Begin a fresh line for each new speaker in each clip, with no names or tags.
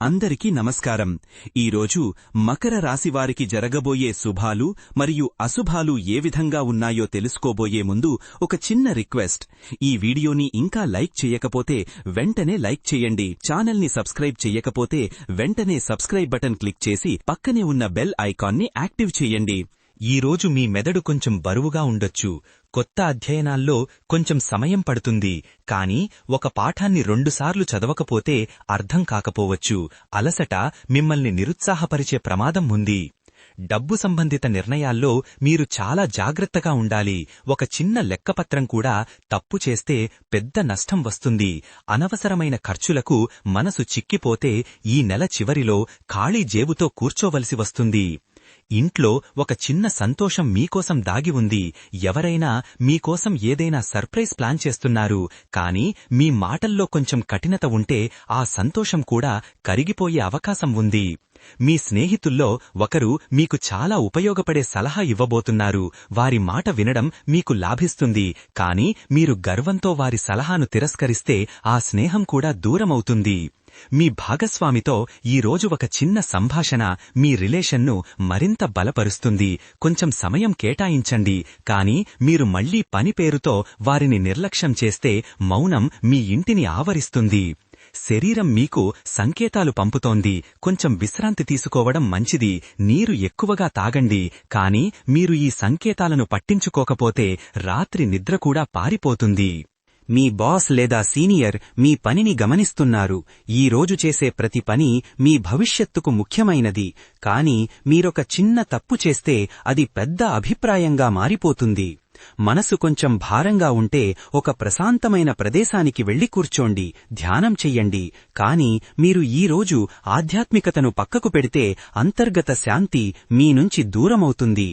అందరికీ నమస్కారం. ఈరోజు మకర రాశివారికి జరగబోయే శుభాలు మరియు అశుభాలు ఏ విధంగా ఉన్నాయో తెలుసుకోబోయే ముందు ఒక చిన్న రిక్వెస్ట్. ఈ వీడియోని ఇంకా లైక్ చేయకపోతే వెంటనే లైక్ చేయండి. ఛానల్ని సబ్స్క్రైబ్ చేయకపోతే వెంటనే సబ్స్క్రైబ్ బటన్ క్లిక్ చేసి పక్కనే ఉన్న బెల్ ఐకాన్ని యాక్టివ్ చేయండి.
ఈ రోజు మీ మెదడు కొంచెం బరువుగా ఉండొచ్చు. కొత్త అధ్యయనాల్లో కొంచెం సమయం పడుతుంది. కానీ ఒక పాఠాన్ని రెండుసార్లు చదవకపోతే అర్థం కాకపోవచ్చు. అలసట మిమ్మల్ని నిరుత్సాహపరిచే ప్రమాదం ఉంది. డబ్బు సంబంధిత నిర్ణయాల్లో మీరు చాలా జాగ్రత్తగా ఉండాలి. ఒక చిన్న లెక్కపత్రం కూడా తప్పు చేస్తే పెద్ద నష్టం వస్తుంది. అనవసరమైన ఖర్చులకు మనసు చిక్కిపోతే ఈ నెల చివరిలో ఖాళీ జేబుతో కూర్చోవలసి వస్తుంది. ఇంట్లో ఒక చిన్న సంతోషం మీకోసం దాగి ఉంది. ఎవరైనా మీకోసం ఏదైనా సర్ప్రైజ్ ప్లాన్ చేస్తున్నారు. కానీ మీ మాటల్లో కొంచెం కఠినత ఉంటే ఆ సంతోషం కూడా కరిగిపోయే అవకాశం ఉంది. మీ స్నేహితుల్లో ఒకరు మీకు చాలా ఉపయోగపడే సలహా ఇవ్వబోతున్నారు. వారి మాట వినడం మీకు లాభిస్తుంది. కాని మీరు గర్వంతో వారి సలహాను తిరస్కరిస్తే ఆ స్నేహం కూడా దూరమవుతుంది. మీ భాగస్వామితో ఈ రోజు ఒక చిన్న సంభాషణ మీ రిలేషన్ను మరింత బలపరుస్తుంది. కొంచెం సమయం కేటాయించండి. కాని మీరు మళ్ళీ పని పేరుతో వారిని నిర్లక్ష్యం చేస్తే మౌనం మీ ఇంటిని ఆవరిస్తుంది. శరీరం మీకు సంకేతాలు పంపుతోంది. కొంచెం విశ్రాంతి తీసుకోవడం మంచిది. నీరు ఎక్కువగా తాగండి. కాని మీరు ఈ సంకేతాలను పట్టించుకోకపోతే రాత్రి నిద్ర కూడా పారిపోతుంది. మీ బాస్ లేదా సీనియర్ మీ పనిని గమనిస్తున్నారు. ఈ రోజు చేసే ప్రతి పని మీ భవిష్యత్తుకు ముఖ్యమైనది. కాని మీరొక చిన్న తప్పు చేస్తే అది పెద్ద అభిప్రాయంగా మారిపోతుంది. మనసు కొంచెం భారంగా ఉంటే ఒక ప్రశాంతమైన ప్రదేశానికి వెళ్ళి కూర్చోండి ధ్యానం చెయ్యండి. కాని మీరు ఈ రోజు ఆధ్యాత్మికతను పక్కకు పెడితే అంతర్గత శాంతి మీ నుంచి దూరమవుతుంది.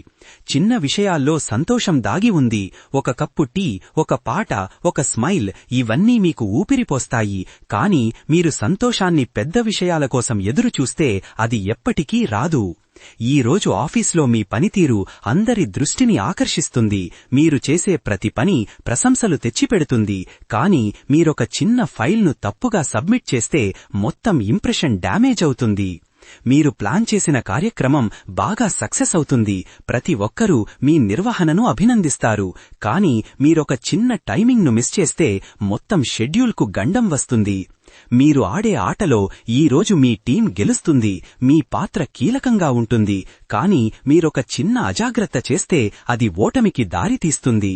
చిన్న విషయాల్లో సంతోషం దాగి ఉంది. ఒక కప్పు టీ ఒక పాట ఒక స్మైల్ ఇవన్నీ మీకు ఊపిరిపోస్తాయి. కాని మీరు సంతోషాన్ని పెద్ద విషయాల కోసం ఎదురుచూస్తే అది ఎప్పటికీ రాదు. ఈ రోజు ఆఫీస్లో మీ పనితీరు అందరి దృష్టిని ఆకర్షిస్తుంది. మీరు చేసే ప్రతి పని ప్రశంసలు తెచ్చిపెడుతుంది. కాని మీరొక చిన్న ఫైల్ను తప్పుగా సబ్మిట్ చేస్తే మొత్తం ఇంప్రెషన్ డ్యామేజ్ అవుతుంది. మీరు ప్లాన్ చేసిన కార్యక్రమం బాగా సక్సెస్ అవుతుంది. ప్రతి ఒక్కరూ మీ నిర్వహణను అభినందిస్తారు. కాని మీరొక చిన్న టైమింగ్ను మిస్ చేస్తే మొత్తం షెడ్యూల్కు గండం వస్తుంది. మీరు ఆడే ఆటలో ఈరోజు మీ టీం గెలుస్తుంది మీ పాత్ర కీలకంగా ఉంటుంది కాని మీరొక చిన్న అజాగ్రత్త చేస్తే అది ఓటమికి దారితీస్తుంది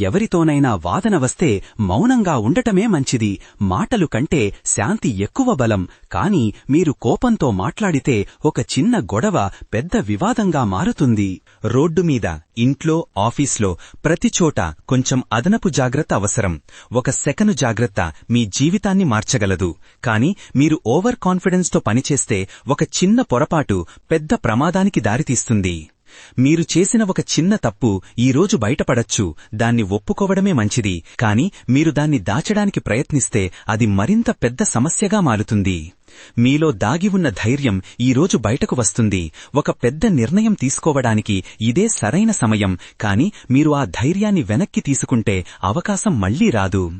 ఎవరితోనైనా వాదన వస్తే మౌనంగా ఉండటమే మంచిది. మాటలు కంటే శాంతి ఎక్కువ బలం కాని మీరు కోపంతో మాట్లాడితే ఒక చిన్న గొడవ పెద్ద వివాదంగా మారుతుంది. రోడ్డు మీద ఇంట్లో ఆఫీస్లో ప్రతిచోట కొంచెం అదనపు జాగ్రత్త అవసరం. ఒక సెకను జాగ్రత్త మీ జీవితాన్ని మార్చగలదు. కాని మీరు ఓవర్ కాన్ఫిడెన్స్తో పనిచేస్తే ఒక చిన్న పొరపాటు పెద్ద ప్రమాదానికి దారితీస్తుంది. మీరు చేసిన ఒక చిన్న తప్పు ఈరోజు బయటపడచ్చు. దాన్ని ఒప్పుకోవడమే మంచిది. కాని మీరు దాన్ని దాచడానికి ప్రయత్నిస్తే అది మరింత పెద్ద సమస్యగా మారుతుంది. మీలో దాగి ఉన్న ధైర్యం ఈరోజు బయటకు వస్తుంది. ఒక పెద్ద నిర్ణయం తీసుకోవడానికి ఇదే సరైన సమయం. కాని మీరు ఆ ధైర్యాన్ని వెనక్కి తీసుకుంటే అవకాశం మళ్ళీ రాదు.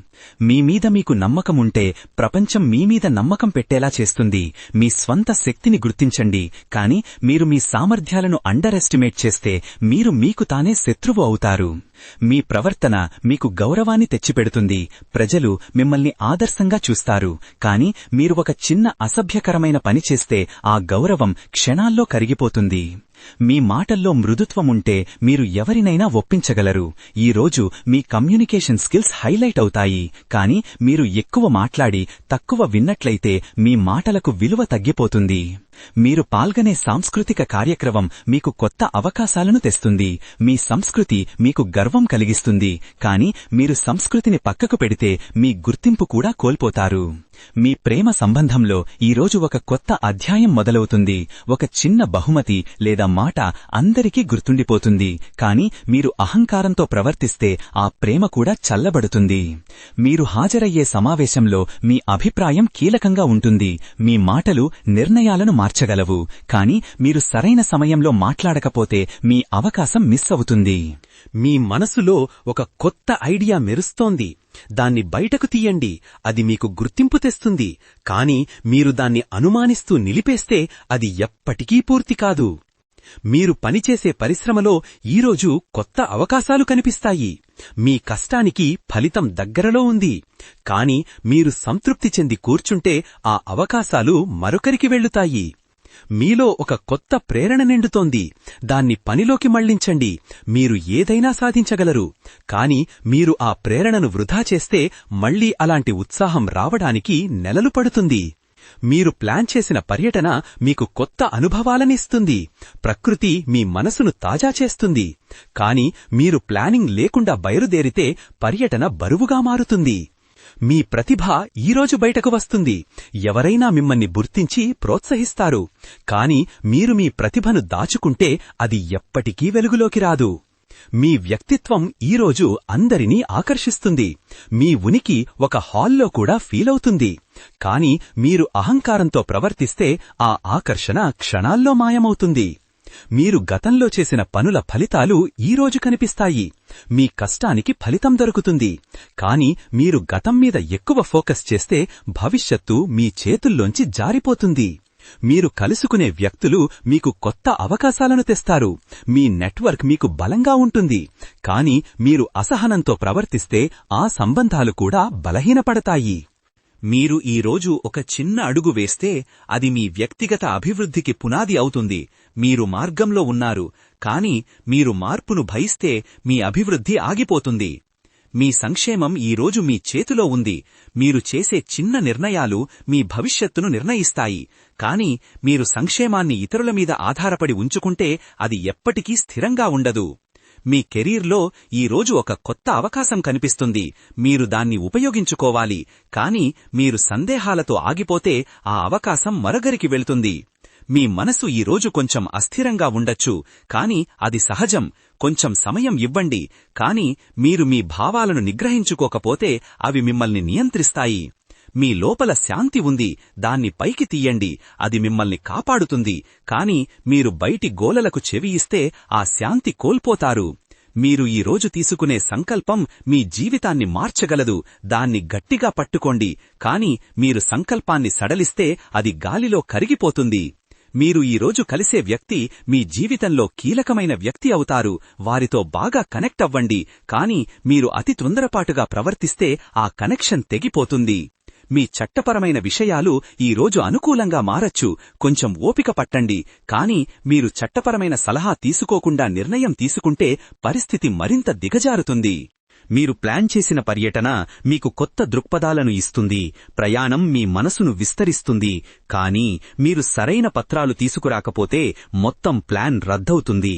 మీ మీద మీకు నమ్మకముంటే ప్రపంచం మీ మీద నమ్మకం పెట్టేలా చేస్తుంది. మీ స్వంత శక్తిని గుర్తించండి. కాని మీరు మీ సామర్థ్యాలను అండర్ ఎస్టిమేట్ చేస్తే మీరు మీకు తానే శత్రువు అవుతారు. మీ ప్రవర్తన మీకు గౌరవాన్ని తెచ్చిపెడుతుంది. ప్రజలు మిమ్మల్ని ఆదర్శంగా చూస్తారు. కాని మీరు ఒక చిన్న అసభ్యకరమైన పని చేస్తే ఆ గౌరవం క్షణాల్లో కరిగిపోతుంది. మీ మాటల్లో మృదుత్వముంటే మీరు ఎవరినైనా ఒప్పించగలరు. ఈ రోజు మీ కమ్యూనికేషన్ స్కిల్స్ హైలైట్ అవుతాయి. కాని మీరు ఎక్కువ మాట్లాడి తక్కువ విన్నట్లయితే మీ మాటలకు విలువ తగ్గిపోతుంది. మీరు పాల్గొనే సాంస్కృతిక కార్యక్రమం మీకు కొత్త అవకాశాలను తెస్తుంది. మీ సంస్కృతి మీకు గర్వం కలిగిస్తుంది. కాని మీరు సంస్కృతిని పక్కకు పెడితే మీ గుర్తింపు కూడా కోల్పోతారు. మీ ప్రేమ సంబంధంలో ఈరోజు ఒక కొత్త అధ్యాయం మొదలవుతుంది. ఒక చిన్న బహుమతి లేదా మాట అందరికీ గుర్తుండిపోతుంది. కాని మీరు అహంకారంతో ప్రవర్తిస్తే ఆ ప్రేమ కూడా చల్లబడుతుంది. మీరు హాజరయ్యే సమావేశంలో మీ అభిప్రాయం కీలకంగా ఉంటుంది. మీ మాటలు నిర్ణయాలను మార్చగలవు. కాని మీరు సరైన సమయంలో మాట్లాడకపోతే మీ అవకాశం మిస్ అవుతుంది.
మీ మనసులో ఒక కొత్త ఐడియా మెరుస్తోంది. దాన్ని బయటకు తీయండి. అది మీకు గుర్తింపు తెస్తుంది. కాని మీరు దాన్ని అనుమానిస్తూ నిలిపేస్తే అది ఎప్పటికీ పూర్తి కాదు. మీరు పనిచేసే పరిశ్రమలో ఈరోజు కొత్త అవకాశాలు కనిపిస్తాయి. మీ కష్టానికి ఫలితం దగ్గరలో ఉంది. కాని మీరు సంతృప్తి చెంది కూర్చుంటే ఆ అవకాశాలు మరొకరికి వెళ్ళుతాయి. మీలో ఒక కొత్త ప్రేరణ నిండుతోంది. దాన్ని పనిలోకి మళ్ళించండి. మీరు ఏదైనా సాధించగలరు. కాని మీరు ఆ ప్రేరణను వృధా చేస్తే మళ్ళీ అలాంటి ఉత్సాహం రావడానికి నెలలు పడుతుంది. మీరు ప్లాన్ చేసిన పర్యటన మీకు కొత్త అనుభవాలనిస్తుంది ప్రకృతి మీ మనసును తాజా చేస్తుంది. కాని మీరు ప్లానింగ్ లేకుండా బయలుదేరితే పర్యటన బరువుగా మారుతుంది. మీ ప్రతిభ ఈరోజు బయటకు వస్తుంది. ఎవరైనా మిమ్మల్ని గుర్తించి ప్రోత్సహిస్తారు. కాని మీరు మీ ప్రతిభను దాచుకుంటే అది ఎప్పటికీ వెలుగులోకి రాదు. మీ వ్యక్తిత్వం ఈరోజు అందరినీ ఆకర్షిస్తుంది. మీ ఉనికి ఒక హాల్లో కూడా ఫీలవుతుంది కాని మీరు అహంకారంతో ప్రవర్తిస్తే ఆ ఆకర్షణ క్షణాల్లో మాయమవుతుంది. మీరు గతంలో చేసిన పనుల ఫలితాలు ఈరోజు కనిపిస్తాయి. మీ కష్టానికి ఫలితం దొరుకుతుంది. కాని మీరు గతం మీద ఎక్కువ ఫోకస్ చేస్తే భవిష్యత్తు మీ చేతుల్లోంచి జారిపోతుంది. మీరు కలుసుకునే వ్యక్తులు మీకు కొత్త అవకాశాలను తెస్తారు. మీ నెట్వర్క్ మీకు బలంగా ఉంటుంది. కాని మీరు అసహనంతో ప్రవర్తిస్తే ఆ సంబంధాలు కూడా బలహీనపడతాయి. మీరు ఈరోజు ఒక చిన్న అడుగు వేస్తే అది మీ వ్యక్తిగత అభివృద్ధికి పునాది అవుతుంది. మీరు మార్గంలో ఉన్నారు కాని మీరు మార్పును భయిస్తే మీ అభివృద్ధి ఆగిపోతుంది. మీ సంక్షేమం ఈరోజు మీ చేతిలో ఉంది. మీరు చేసే చిన్న నిర్ణయాలు మీ భవిష్యత్తును నిర్ణయిస్తాయి. కాని మీరు సంక్షేమాన్ని ఇతరుల మీద ఆధారపడి ఉంచుకుంటే అది ఎప్పటికీ స్థిరంగా ఉండదు. మీ కెరీర్లో ఈరోజు ఒక కొత్త అవకాశం కనిపిస్తుంది. మీరు దాన్ని ఉపయోగించుకోవాలి. కాని మీరు సందేహాలతో ఆగిపోతే ఆ అవకాశం మరొకరికి వెళ్తుంది. మీ మనసు ఈరోజు కొంచెం అస్థిరంగా ఉండొచ్చు కాని అది సహజం. కొంచెం సమయం ఇవ్వండి కాని మీరు మీ భావాలను నిగ్రహించుకోకపోతే అవి మిమ్మల్ని నియంత్రిస్తాయి. మీ లోపల శాంతి ఉంది దాన్ని పైకి తీయండి అది మిమ్మల్ని కాపాడుతుంది కాని మీరు బయటి గోలలకు చెవి ఇస్తే ఆ శాంతి కోల్పోతారు. మీరు ఈ రోజు తీసుకునే సంకల్పం మీ జీవితాన్ని మార్చగలదు దాన్ని గట్టిగా పట్టుకోండి కాని మీరు సంకల్పాన్ని సడలిస్తే అది గాలిలో కరిగిపోతుంది. మీరు ఈరోజు కలిసే వ్యక్తి మీ జీవితంలో కీలకమైన వ్యక్తి అవుతారు. వారితో బాగా కనెక్ట్ అవ్వండి. కాని మీరు అతి తొందరపాటుగా ప్రవర్తిస్తే ఆ కనెక్షన్ తెగిపోతుంది. మీ చట్టపరమైన విషయాలు ఈరోజు అనుకూలంగా మారచ్చు. కొంచెం ఓపిక పట్టండి. కాని మీరు చట్టపరమైన సలహా తీసుకోకుండా నిర్ణయం తీసుకుంటే పరిస్థితి మరింత దిగజారుతుంది. మీరు ప్లాన్ చేసిన పర్యటన మీకు కొత్త దృక్పథాలను ఇస్తుంది ప్రయాణం మీ మనసును విస్తరిస్తుంది కానీ మీరు సరైన పత్రాలు తీసుకురాకపోతే మొత్తం ప్లాన్ రద్దవుతుంది.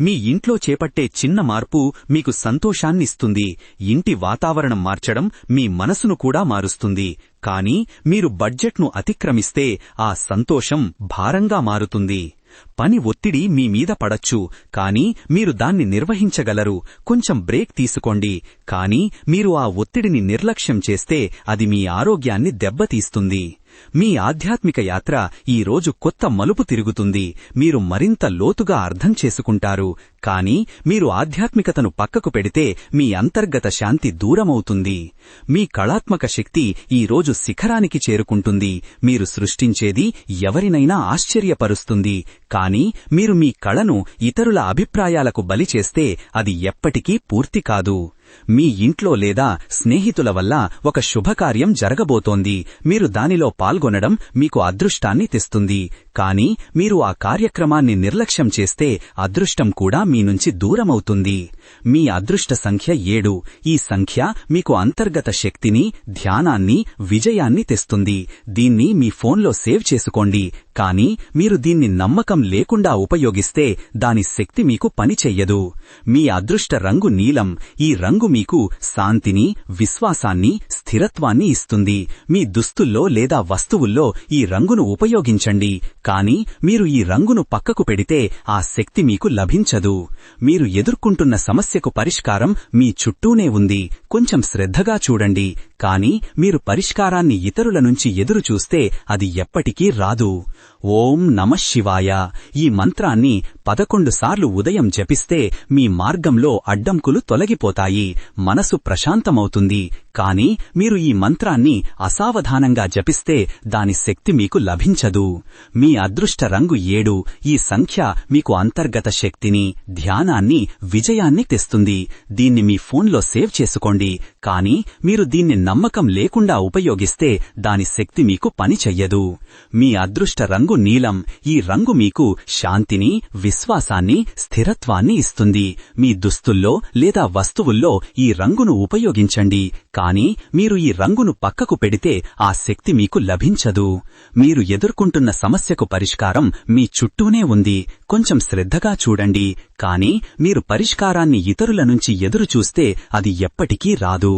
మీ ఇంట్లో చేపట్టే చిన్న మార్పు మీకు సంతోషాన్నిస్తుంది ఇంటి వాతావరణం మార్చడం మీ మనసును కూడా మారుస్తుంది కానీ మీరు బడ్జెట్ను అతిక్రమిస్తే ఆ సంతోషం భారంగా మారుతుంది. పని ఒత్తిడి మీ మీద పడచ్చు కానీ మీరు దాన్ని నిర్వహించగలరు. కొంచెం బ్రేక్ తీసుకోండి కానీ మీరు ఆ ఒత్తిడిని నిర్లక్ష్యం చేస్తే అది మీ ఆరోగ్యాన్ని దెబ్బతీస్తుంది. మీ ఆధ్యాత్మిక యాత్ర ఈ రోజు కొత్త మలుపు తిరుగుతుంది. మీరు మరింత లోతుగా అర్థం చేసుకుంటారు. కాని మీరు ఆధ్యాత్మికతను పక్కకు పెడితే మీ అంతర్గత శాంతి దూరమవుతుంది. మీ కళాత్మక శక్తి ఈ రోజు శిఖరానికి చేరుకుంటుంది. మీరు సృష్టించేది ఎవరినైనా ఆశ్చర్యపరుస్తుంది. కాని మీరు మీ కళను ఇతరుల అభిప్రాయాలకు బలి చేస్తే అది ఎప్పటికీ పూర్తి కాదు. మీ ఇంట్లో లేదా స్నేహితుల వల్ల ఒక శుభకార్యం జరగబోతోంది. మీరు దానిలో పాల్గొనడం మీకు అదృష్టాన్ని తెస్తుంది. కాని మీరు ఆ కార్యక్రమాన్ని నిర్లక్ష్యం చేస్తే అదృష్టం కూడా మీ నుంచి దూరమవుతుంది. మీ అదృష్ట సంఖ్య ఏడు. ఈ సంఖ్య మీకు అంతర్గత శక్తిని ధ్యానాన్ని విజయాన్ని తెస్తుంది. దీన్ని మీ ఫోన్లో సేవ్ చేసుకోండి. కాని మీరు దీన్ని నమ్మకం లేకుండా ఉపయోగిస్తే దాని శక్తి మీకు పనిచెయ్యదు మీ అదృష్ట రంగు నీలం ఈ రంగు మీకు శాంతిని విశ్వాసాన్ని స్థిరత్వాన్ని ఇస్తుంది. మీ దుస్తుల్లో లేదా వస్తువుల్లో ఈ రంగును ఉపయోగించండి కాని మీరు ఈ రంగును పక్కకు పెడితే ఆ శక్తి మీకు లభించదు. మీరు ఎదుర్కొంటున్న సమస్యకు పరిష్కారం మీ చుట్టూనే ఉంది. కొంచెం శ్రద్ధగా చూడండి కాని మీరు పరిష్కారాన్ని ఇతరుల నుంచి ఎదురుచూస్తే అది ఎప్పటికీ రాదు. ఓం నమశివాయ ఈ మంత్రాన్ని పదకొండు సార్లు ఉదయం జపిస్తే మీ మార్గంలో అడ్డంకులు తొలగిపోతాయి. మనసు ప్రశాంతమవుతుంది. కాని మీరు ఈ మంత్రాన్ని అసావధానంగా జపిస్తే దాని శక్తి మీకు లభించదు. మీ అదృష్ట రంగు ఏడు ఈ సంఖ్య మీకు అంతర్గత శక్తిని ధ్యానాన్ని విజయాన్ని తెస్తుంది. దీన్ని మీ ఫోన్లో సేవ్ చేసుకోండి. కాని మీరు దీన్ని నమ్మకం లేకుండా ఉపయోగిస్తే దాని శక్తి మీకు పని చెయ్యదు. మీ అదృష్ట రంగు నీలం ఈ రంగు మీకు శాంతిని విశ్వాసాన్ని స్థిరత్వాన్ని ఇస్తుంది. మీ దుస్తుల్లో లేదా వస్తువుల్లో ఈ రంగును ఉపయోగించండి. కానీ మీరు ఈ రంగును పక్కకు పెడితే ఆ శక్తి మీకు లభించదు. మీరు ఎదుర్కొంటున్న సమస్యకు పరిష్కారం మీ చుట్టూనే ఉంది. కొంచెం శ్రద్ధగా చూడండి. కాని మీరు పరిష్కారాన్ని ఇతరుల నుంచి ఎదురు చూస్తే అది ఎప్పటికీ రాదు.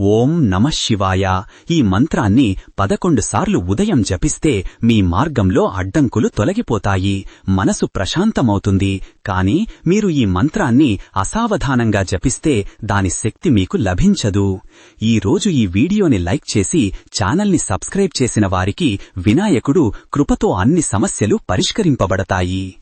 ఓం నమః శివాయ. ఈ మంత్రాన్ని పదకొండు సార్లు ఉదయం జపిస్తే మీ మార్గంలో అడ్డంకులు తొలగిపోతాయి. మనసు ప్రశాంతమవుతుంది. కాని మీరు ఈ మంత్రాన్ని అసావధానంగా జపిస్తే దాని శక్తి మీకు లభించదు. ఈ రోజు ఈ వీడియోని లైక్ చేసి ఛానల్ని సబ్స్క్రైబ్ చేసిన వారికి వినాయకుడు కృపతో అన్ని సమస్యలు పరిష్కరింపబడతాయి.